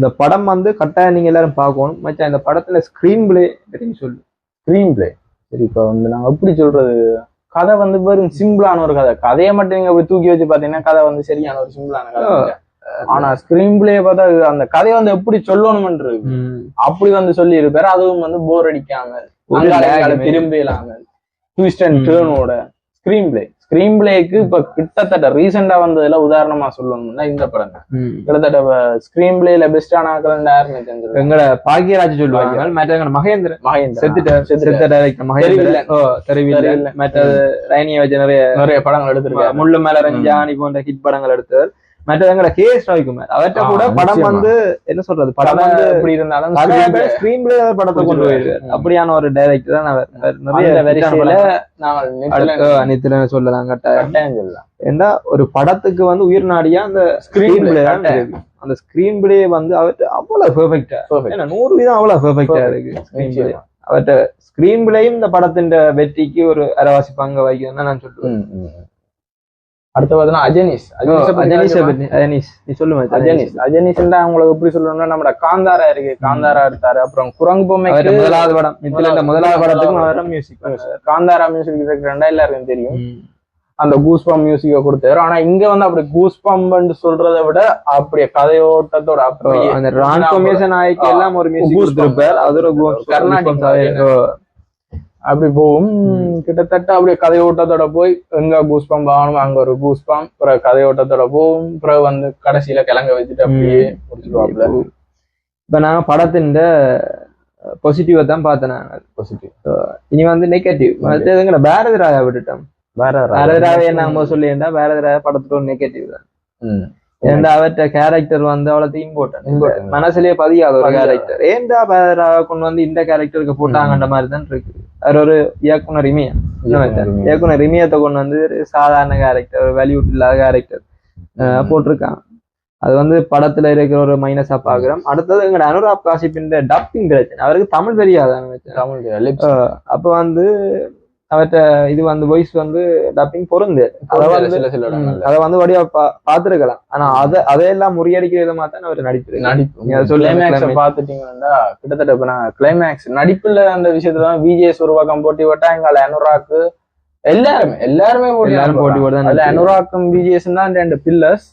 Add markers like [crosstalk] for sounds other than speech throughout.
இந்த படம் வந்து கட்டாயம் நீங்க எல்லாரும் பார்க்கணும். மச்சான் இந்த படத்துல ஸ்கிரீன் பிளே பற்றி சொல்லு. ஸ்க்ரீன் பிளே சரி இப்போ வந்து நாங்க எப்படி சொல்றது கதை வந்து வெறும் சிம்பிளான ஒரு கதை. கதையை மட்டும் நீங்க அப்படி தூக்கி வச்சு பாத்தீங்கன்னா கதை வந்து சரியான ஒரு சிம்பிளான கதை. ஆனா ஸ்கிரீன் பிளே பார்த்தா அந்த கதையை வந்து எப்படி சொல்லணும்னு அப்படி வந்து சொல்லி இருப்பாரு அதுவும் வந்து போர் அடிக்காம ஒரு அங்கால lag இங்கால மாதிரி. திரும்பி இல்லாம ட்விஸ்ட் அண்ட். டேர்னோட ஸ்கிரீன் பிளே ஸ்கிரீன் பிளேக்கு இப்ப கிட்டத்தட்ட ரீசெண்டா வந்ததுல உதாரணமா சொல்லணும்னா இந்த படம். கிட்டத்தட்ட ஸ்கிரீன் பிளேல பெஸ்டான ஆக்கள் யாருன்னு தெரிஞ்சது எங்கட பாக்கியராஜ் சொல்லுவாங்க. மற்ற எங்கட மகேந்திரன். மகேந்திரன். செத்துட்ட செத்துட்ட. செத்த டைரக்டர் மகேந்திரன். ஓ வச்ச நிறைய நிறைய படங்கள் எடுத்திருக்காரு. முள்ளு மேல ரஞ்சாணி போன்ற ஹிட் படங்கள் எடுத்தவர். மற்றது எங்கட கே எஸ் ரவிக்குமார் அவர்கிட்ட கூட படம். வந்து என்ன சொல்றது படம் வந்து எப்படி இருந்தாலும் ஸ்கிரீன் பிளே படத்தை கொண்டு போயிருக்காரு. அப்படியான ஒரு டைரக்டர் தான் அவர் அவர் நிறைய வரிசையில. நாங்கள் சொல்லலாம் கட்டாயம் சொல்லலாம் ஏண்டா ஒரு படத்துக்கு வந்து உயிர் நாடியா அந்த ஸ்கிரீன் பிளே தான். அந்த ஸ்கிரீன் பிளே வந்து அவர்கிட்ட அவ்வளவு பெர்ஃபெக்டா. ஏன்னா நூறு வீதம் அவ்வளவு பெர்ஃபெக்டா. இருக்கு ஸ்கிரீன் பிளே. அவர்கிட்ட ஸ்கிரீன் பிளேயும் இந்த படத்தின் வெற்றிக்கு ஒரு அரைவாசி பங்கு வகிக்கும் நான் சொல்லுவேன். அடுத்து பார்த்தீங்கன்னா அஜனிஸ் அஜனிஸை நீ சொல்லுமா அஜனிஸ் அஜனிஸ் உங்களுக்கு எப்படி சொல்லணும்னா நம்ம காந்தாரா இருக்கு. காந்தாரா எடுத்தாரு. அப்புறம் குரங்கு அவர்கிட்ட முதலாவது படம். இந்த முதலாவது படத்துக்கு மியூசிக் காந்தாரா மியூசிக் ரெண்டா எல்லாருக்கும் தெரியும். அந்த கூஸ் பம்ப் மியூசிக்க கொடுத்தாரு. ஆனா இங்க வந்து அப்படி கூஸ் பம்ப்னு சொல்றதை விட அப்படியே கதையோட்டத்தோட அப்படியே அந்த டிரான்ஸ்ஃபர்மேஷன் ஆயிக்கு. எல்லாம் ஒரு மியூசிக். கொடுத்திருப்பார். அது ஒரு கர்நாடிக் அப்படி போகும். கிட்டத்தட்ட அப்படியே கதையோட்டத்தோட போய் எங்க கூஸ் பம்ப் ஆகணும் அங்க ஒரு கூஸ் பம்ப் பிறகு கதையோட்டத்தோட போகும். பிறகு வந்து கடைசியில கிழங்க வச்சுட்டு அப்படியே முடிச்சிருவாப்ல. இப்ப நாங்க படத்தின் பாசிட்டிவா தான் பார்த்தேன் பாசிட்டிவ் இனி வந்து நெகட்டிவ் அடுத்ததுங்கிற பாரதி ராயா விட்டுட்டோம். பாரதி ராயா என்ன சொல்லியிருந்தா பாரதி ராயா படத்துல நெகட்டிவ் தான். ஏன்டா அவர்கிட்ட கேரக்டர் வந்து அவ்வளவு இம்பார்ட்டன்ட். மனசுலயே பதியாத ஒரு. கேரக்டர் ஏன்டா பாரதி ராயா கொண்டு வந்து இந்த கேரக்டருக்கு போட்டாங்கன்ற மாதிரி தான் இருக்கு. அவர் ஒரு இயக்குனர் இமயம் இயக்குனர் இமயத்தை. கொண்டு வந்து சாதாரண கேரக்டர் வேல்யூட் இல்லாத கேரக்டர் போட்டிருக்காங்க அது வந்து படத்துல இருக்கிற ஒரு மைனஸா பாக்குறோம். அடுத்தது எங்க அனுராப் காசிப்பின் டப்பிங் பிரச்சனை அவருக்கு தமிழ் வச்சேன் தமிழ். அப்ப வந்து அவர்கிட்ட இது வந்து வாய்ஸ் வந்து டப்பிங் பொருந்து அத வந்து சில சில இடங்கள்ல. அதை வந்து வடிவா பா- பார்த்திருக்கலாம். ஆனா அத அதையெல்லாம் முறியடிக்கிற விதமா தான் அவர் நடிப்பு. climax. பாத்துட்டீங்கன்னா கிட்டத்தட்ட இப்ப நான் கிளைமேக்ஸ் நடிப்புல அந்த விஷயத்துல விஜேஎஸ் ஒரு பக்கம் போட்டி போட்டா எங்கால அனுராக்கு எல்லாருமே எல்லாருமே போட்டி போட்டி அதுல. அனுராக்கும் விஜேஎஸ் தான் ரெண்டு பில்லர்ஸ்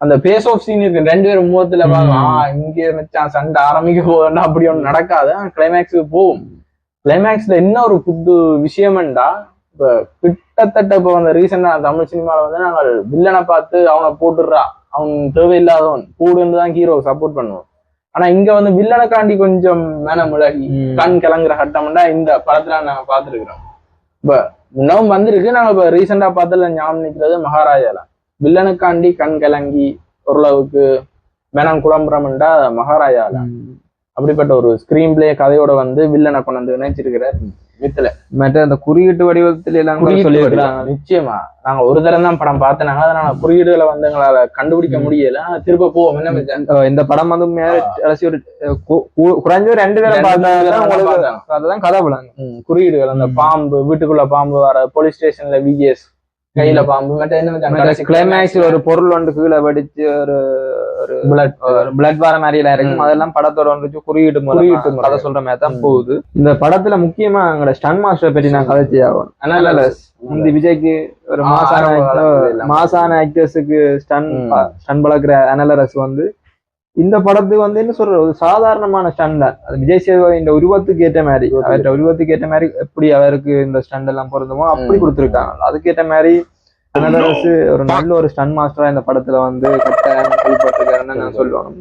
அந்த பேஸ் ஆஃப் சீன் இருக்கு ரெண்டு பேரும் முகத்துல பாருங்க ம். ஆ இங்க மச்சான் சண்டை ஆரம்பிக்க போதுன்னா அப்படி ஒண்ணு நடக்காது. கிளைமேக்ஸுக்கு போகும். கிளைமேக்ஸ்ல என்ன ஒரு புது விஷயம்டா இப்ப கிட்டத்தட்ட இப்ப வந்து ரீசெண்டா தமிழ் சினிமால வந்து நாங்கள் வில்லனை பார்த்து அவனை போட்டுடுறா. அவன் தேவையில்லாதவன். கூடுன்னு தான் ஹீரோ சப்போர்ட் பண்ணுவோம். ஆனா இங்க வந்து வில்லனைக்காண்டி கொஞ்சம் மனம் முழகி. கண் கிளங்குற கட்டம்டா இந்த படத்துல நாங்க பார்த்துருக்கிறோம். இப்ப இன்னும் வந்திருக்கு. நாங்க இப்ப ரீசெண்டா பார்த்ததுல ஞாபகம் நிக்கிறது மகாராஜால. வில்லனுக்காண்டி கண் கலங்கி ஓரளவுக்கு மெனம் குழம்புறம்டா மகாராஜால. அப்படிப்பட்ட ஒரு ஸ்கிரீன் பிளே கதையோட வந்து வில்லனை கொண்டு வந்து இணைச்சிருக்கிறார் மித்துல மற்ற அந்த குறியீட்டு வடிவத்தில் எல்லாம் சொல்லியிருக்கிறாங்க. நிச்சயமா. நாங்க ஒரு தரம் தான் படம் பார்த்தனாங்க. அதனால குறியீடுகளை வந்து எங்களால கண்டுபிடிக்க முடியல. திரும்ப போவோம். என்ன இந்த படம் வந்து கடைசி ஒரு குறைஞ்ச ஒரு ரெண்டு ரெண்டு பார்த்தா. அதுதான் கதை விடாங்க ம், குறியீடுகள். அந்த. பாம்பு வீட்டுக்குள்ள பாம்பு வர போலீஸ் ஸ்டேஷன்ல விஜிஎஸ் கையில பாம்பு மற்ற என்ன மச்சான்? கடைசி கிளைமேக்ஸ் ஒரு பொருள் ஒன்று கீழே வெடிச்சு ஒரு ஒரு. ஒரு பிளட் வர மாதிரி எல்லாம் இருக்கும். அதெல்லாம் படத்தோட ஒன்று குறியீட்டு குறியீட்டு. கதை சொல்ற மாதிரி தான். போகுது இந்த படத்துல முக்கியமா எங்களோட ஸ்டன் மாஸ்டர் பற்றி நான் கதைச்சி ஆகணும் Analysis. இந்த விஜய்க்கு ஒரு மாசான. மாசான ஆக்டர்ஸுக்கு ஸ்டன். ஸ்டன் பழக்கிற அனலரஸ் வந்து இந்த படத்துக்கு வந்து என்ன சொல்ற ஒரு சாதாரணமான ஸ்டன் தான் அது விஜய் சேதுபதி இந்த உருவத்துக்கு ஏற்ற மாதிரி அவர்கிட்ட உருவத்துக்கு ஏற்ற மாதிரி எப்படி அவருக்கு இந்த ஸ்டண்ட் எல்லாம் பொருந்துமோ அப்படி. கொடுத்துருக்காங்க அதுக்கேற்ற மாதிரி அனலரஸ் ஒரு நல்ல ஒரு ஸ்டன் மாஸ்டரா இந்த படத்துல வந்து நான் சொல்லுவேன்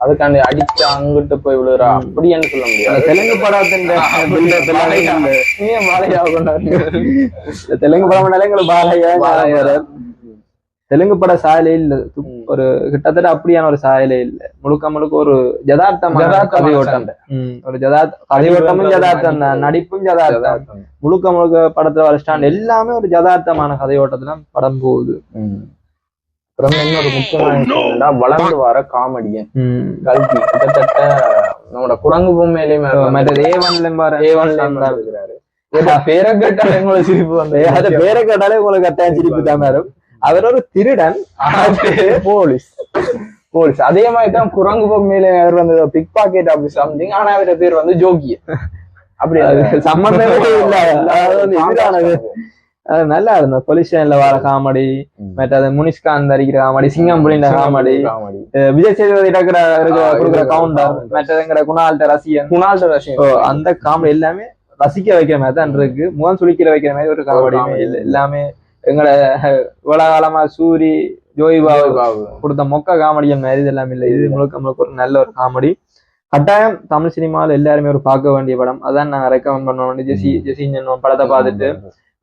அதுக்காண்டி அடிச்சு அங்கிட்டு போய் விழுறா. அப்படின்னு சொல்ல முடியாது தெலுங்கு படத்தின் [laughs] பாலையா. இந்த தெலுங்கு படம் எங்களுக்கு பாலையா பாலையா. தெலுங்கு பட சாயலே இல்ல. ஒரு கிட்டத்தட்ட அப்படியான ஒரு சாயலே இல்ல. முழுக்க முழுக்க ஒரு யதார்த்தமான யதார்த்தமான கதையோட்டம். சண்டை. ம், ஒரு யதார்த்த கதையோட்டமும் யதார்த்தம் தான். நடிப்பும் யதார்த்தம். முழுக்க முழுக்க படத்துல வர ஸ்டாண்ட் எல்லாமே ஒரு யதார்த்தமான கதையோட்டத்துல படம் போகுது. அப்புறம் இன்னொரு முக்கியமான விஷயம் என்னன்னா, வளர்ந்து வர காமெடியன். ம். கல்கி. கிட்டத்தட்ட நம்மளோட குரங்கு பொம்மையிலேயுமே ஏவன்ல பாரு. ஏவன்லயும் இருக்கிறாரு பேரை. கேட்டாலே உங்களுக்கு சிரிப்பு வந்து அது பேரை கேட்டாலே உங்களுக்கு கட்டாயம் சிரிப்பு தான் வரும். அவர் ஒரு திருடன் போலீஸ். போலீஸ். அதே மாதிரி தான் குரங்கு பொம்மையில அவர் வந்து பிக் பாக்கெட் அப்படி சம்திங் ஆனா அவரோட பேர் வந்து ஜோகி அப்படி அது சம்பந்தமே [laughs] இல்ல. அது நல்லா இருந்தது. பொலிஷன்ல வர காமெடி ம். மற்றது முனிஷ்காந்த் அடிக்கிற காமெடி சிங்கம் புலிண்ட காமெடி விஜய் சேதுபதி கொடுக்குற கவுண்டர். மற்றதுங்கிற குணால்ட ரசிகன். குணால் ரஷ்யன் ஓ, அந்த காமெடி எல்லாமே ரசிக்க வைக்கிற மாதிரி தான் இருக்கு. முகம் சுளிக்கிற வைக்கிற மாதிரி ஒரு காமெடி. எல்லாமே எங்களோட இவ்வளவு காலமா சூரி ஜோய் பாபு கொடுத்த மொக்க காமெடியன் மாதிரி இது எல்லாம் இல்லை. இது முழுக்க முழுக்க ஒரு நல்ல ஒரு காமெடி. கட்டாயம் தமிழ் சினிமாவில் எல்லாருமே ஒரு பார்க்க வேண்டிய படம். அதான் நாங்க ரெக்கமெண்ட் பண்ணுவோம் ஜெசி ஜெசி என்னும் படத்தை பார்த்துட்டு.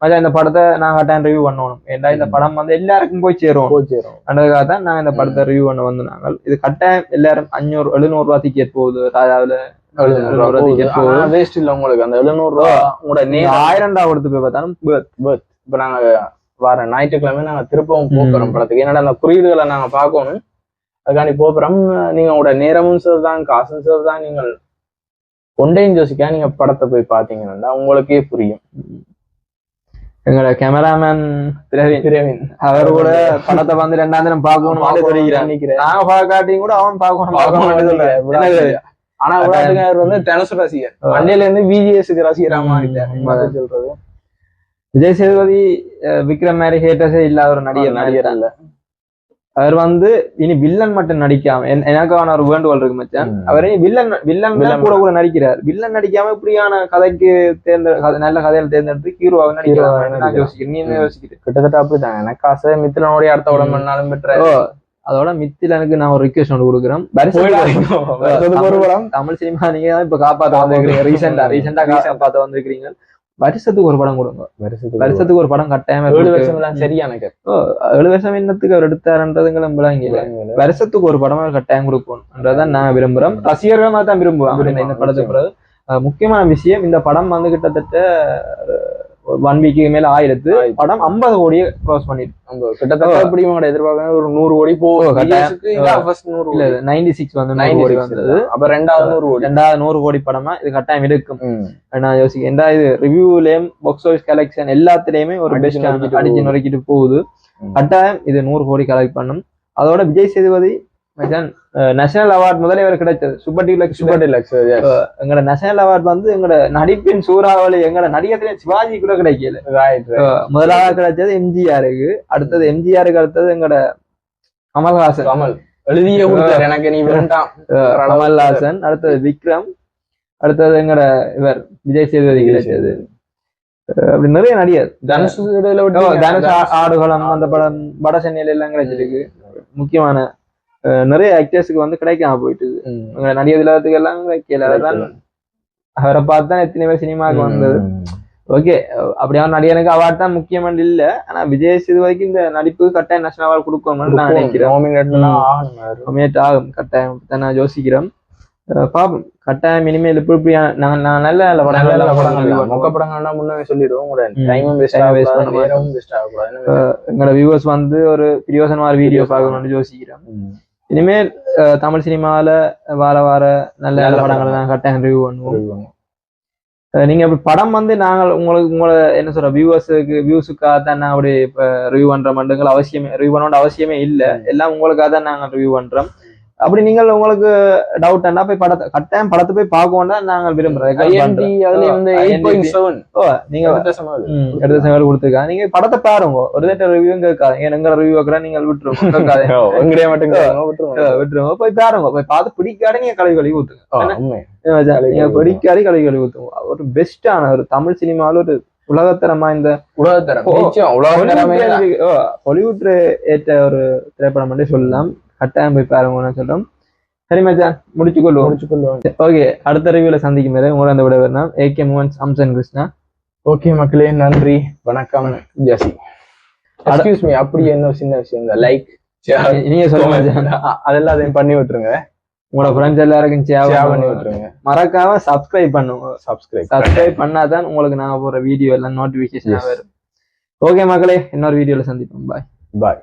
மச்சான் இந்த படத்தை நாங்க கட்டாயம் ரிவ்யூ பண்ணணும். ஏன்டா இந்த படம் வந்து எல்லாருக்கும் போய் சேரும். போச்சிரும் அதுக்காக தான் நாங்க இந்த படத்தை ரிவ்யூ பண்ண வந்து நாங்கள். இது கட்டாயம் எல்லாரும் அஞ்சூறு எழுநூறு ரூபா டிக்கெட் போகுது. ராஜாவில் வேஸ்ட் இல்ல உங்களுக்கு. அந்த எழுநூறு ரூபா உங்களோட ஆயிரம் ரூபா கொடுத்து போய் பார்த்தாலும். இப்ப நாங்க வர ஞாயிற்றுக்கிழமை நாங்க திருப்பவும் போகிறோம் படத்துக்கு. என்னடா அந்த குறியீடுகளை நாங்க பார்க்கணும். அதுக்காண்டி போகிறோம். நீங்க உங்களோட நேரமும் சரிதான் காசும் சரிதான். நீங்கள் கொண்டையும் யோசிக்கா நீங்க படத்தை போய் பாத்தீங்கன்னா உங்களுக்கே புரியும். எங்களோட கேமராமேன் பிரவீன். அவர் கூட படத்தை வந்து ரெண்டாம் தினம் பார்க்கணும் நாங்க பார்க்காட்டியும் கூட அவன் பார்க்கணும் என்ன ஆனா விளையாட்டுக்காரர் வந்து தனுசு ரசிகர். மண்டையில இருந்து விஜிஎஸ்க்கு ரசிகரா மாறிட்டார் சொல்றது? விஜய் சேதுபதி விக்ரம் மாதிரி ஹேட்டர்ஸே இல்லாத ஒரு நடிகர் நடிகர் இல்ல. அவர் வந்து இனி வில்லன் மட்டும் நடிக்காம என்- எனக்கான ஒரு வேண்டுகோள் இருக்கு மச்சான். அவரே வில்லன் வில்லன் வில்லன் கூட கூட நடிக்கிறார். வில்லன் நடிக்காம இப்படியான கதைக்கு தேர்ந்த நல்ல கதையில தேர்ந்தெடுத்து ஹீரோவாக நடிக்கிறார். யோசிக்கிறேன். நீ. யோசிக்கிறேன் கிட்டத்தட்ட அப்படிதான். எனக்கு ஆசை மித்திரனுடைய அடுத்த உடம்பு பண்ணாலும் பெற்ற. அதோட மித்திலனுக்கு நான் ஒரு ரிக்வெஸ்ட் ஒன்று கொடுக்குறேன். தமிழ் சினிமா நீங்க இப்ப காப்பாத்த வந்திருக்கீங்க ரீசெண்டா ரீசெண்டா காப்பாத்த வந்திருக்கீங்க வருஷத்துக்கு ஒரு படம் கொடுங்க. வருஷத்துக்கு ஒரு படம் கட்டாயமா ஏழு வருஷம் எல்லாம் சரியா எனக்கு? ஏழு வருஷம் என்னத்துக்கு அவர் எடுத்தாருன்றதுங்களை விளங்கல வருஷத்துக்கு ஒரு படமா கட்டாயம் கொடுக்கணும்ன்றதான் நான் விரும்புறேன். ரசிகர்களா தான் விரும்புவேன் இந்த படத்துக்கு முக்கியமான விஷயம் இந்த படம் வந்து கிட்டத்தட்ட ஒன் வீக்கு மேல ஆயிரத்து. படம் ஐம்பது கோடியை க்ளோஸ் பண்ணிட்டு நம்ம கிட்டத்தட்ட எப்படி உங்களோட எதிர்பார்க்க ஒரு நூறு கோடி போகும் இல்ல நைன்டி சிக்ஸ் வந்து நூறு 96 கோடி வந்தது. அப்ப ரெண்டாவது நூறு கோடி. ரெண்டாவது நூறு கோடி படமா? இது கட்டாயம் இருக்கும். நான் யோசிக்கிறேன் ஏன்டா இது ரிவ்யூலயும் பாக்ஸ் ஆஃபீஸ் கலெக்ஷன் எல்லாத்துலயுமே ஒரு பெஸ்ட் அடிச்சு. நொறுக்கிட்டு போகுது. கட்டாயம் இது நூறு கோடி கலெக்ட் பண்ணும். அதோட விஜய் சேதுபதி நேஷனல் அவார்ட் முதலே இவர் கிடைச்சது. சூப்பர் டீலக்ஸ் சூப்பர் டிலக்ஸ் எங்களோட நேஷனல் அவார்ட் வந்து எங்களோட நடிப்பின் சூறாவளி எங்களோட நடிகத்திலே சிவாஜி கூட கிடைக்கல. முதலாவது கிடைச்சது எம்ஜிஆருக்கு. அடுத்தது எம்ஜிஆருக்கு அடுத்தது எங்களோட கமல்ஹாசன். கமல் எழுதிய எனக்கு நீ வேண்டாம். கமல்ஹாசன் அடுத்தது விக்ரம் அடுத்தது எங்கட இவர் விஜய் சேதுபதி கிடைச்சது. அப்படி நிறைய நடிகர். தனுஷ். தனுஷ் ஆடுகளம் அந்த படம் வட சென்னையில எல்லாம் கிடைச்சிருக்கு. முக்கியமான நிறைய ஆக்டர்ஸுக்கு வந்து கிடைக்காம போயிட்டு நடிகர் திலகத்துக்கு எல்லாம் கிடைக்கல. அதான் அவரை பார்த்து தான் எத்தனை பேர் சினிமாவுக்கு வந்தது. ஓகே அப்படியே நடிகனுக்கு அவார்ட் தான் முக்கியமான இல்ல. ஆனா விஜய் சேதுபதிக்கு இந்த நடிப்பு கட்டாயம் நேஷனல் அவார்ட் கொடுக்கணும்னு நான் நினைக்கிறேன். கம்மியேட் ஆகும். கட்டாயம். தான் நான் யோசிக்கிறேன். பாப்போம். கட்டாயம் இனிமேல் இப்படி இப்படி நான் நான் நல்ல நல்ல நல்ல நல்ல படங்கள் படங்கள். மொக்க. படங்கள்னா முன்னே சொல்லிடுவோம். ம். டைமும் வேஸ்ட் ஆகக்கூடாது. நேரமும் வேஸ்ட் ஆகக்கூடாது. எங்களோட வியூவர்ஸ் வந்து ஒரு பிரியோசனமான வீடியோ பார்க்கணும்னு யோசிக்கிறேன். இனிமேல் தமிழ் சினிமால வார வார நல்ல நல்ல படங்களை. நான் கட்டாயம் ரிவ்யூ பண்ணுவோம். நீங்க இப்ப படம் வந்து நாங்கள் உங்களுக்கு உங்களை என்ன சொல்ற வியூவர்ஸுக்கு வியூஸுக்காக தான் நான் அப்படி இப்ப ரிவ்யூ பண்ற மட்டுங்கள் அவசியமே ரிவ்யூ பண்ண அவசியமே இல்ல. எல்லாம் உங்களுக்காக தான் நாங்கள் ரிவ்யூ பண்றோம். அப்படி நீங்கள் உங்களுக்கு டவுட் போய் படத்தை கட்டாயம் படத்தை போய் பார்க்கணும் தான் நாங்கள் விரும்புறோம். IMD அதுல வந்து ஓ, 8.7 ஓ, நீங்க எடுத்த கொடுத்துருக்காங்க. நீங்க படத்தை பாருங்க. ஒரு தட்ட ரிவ்யூ கேட்காது எங்க ரிவ்யூ வைக்கிறா நீங்கள் விட்டுருவோம் [laughs] மட்டும் விட்டுருவோம். போய் பாருங்க. போய் பார்த்து பிடிக்காத நீங்க கழுவி கழுவி ஊத்துங்க. நீங்க பிடிக்காத கழுவி கழுவி ஊத்துங்க. ஒரு பெஸ்டான ஒரு தமிழ் சினிமாவில் ஒரு உலகத்தரமா இந்த உலகத்தரம். ஹாலிவுட் ஏற்ற ஒரு திரைப்படம் மட்டும் சொல்லலாம். கட்டாயம் போய் பாருங்க சொல்றோம். சரி மச்சான் முடிச்சு கொள்வோம் முடிச்சுக் கொள்வோம். ஓகே அடுத்த ரிவ்யூல சந்திக்கும் வரை உங்களை அந்த விட வேணாம் ஏகே மூவன்ஸ் அம்சன் கிருஷ்ணா ஓகே மக்களே நன்றி வணக்கம் ஜெசி எக்ஸ்கியூஸ் மீ அப்படி என்ன சின்ன விஷயம் லைக் நீங்க சொல்லுங்க. அதெல்லாம் அதையும் பண்ணி விட்டுருங்க. உங்களோட ஃப்ரெண்ட்ஸ் எல்லாருக்கும் ஷேர் பண்ணி. விட்டுருங்க. மறக்காம சப்ஸ்கிரைப் பண்ணுங்க. சப்ஸ்கிரைப் சப்ஸ்கிரைப் பண்ணாதான் உங்களுக்கு நாங்க போற வீடியோ எல்லாம் நோட்டிபிகேஷன். வரும். ஓகே மக்களே இன்னொரு வீடியோல சந்திப்போம். பாய் பாய்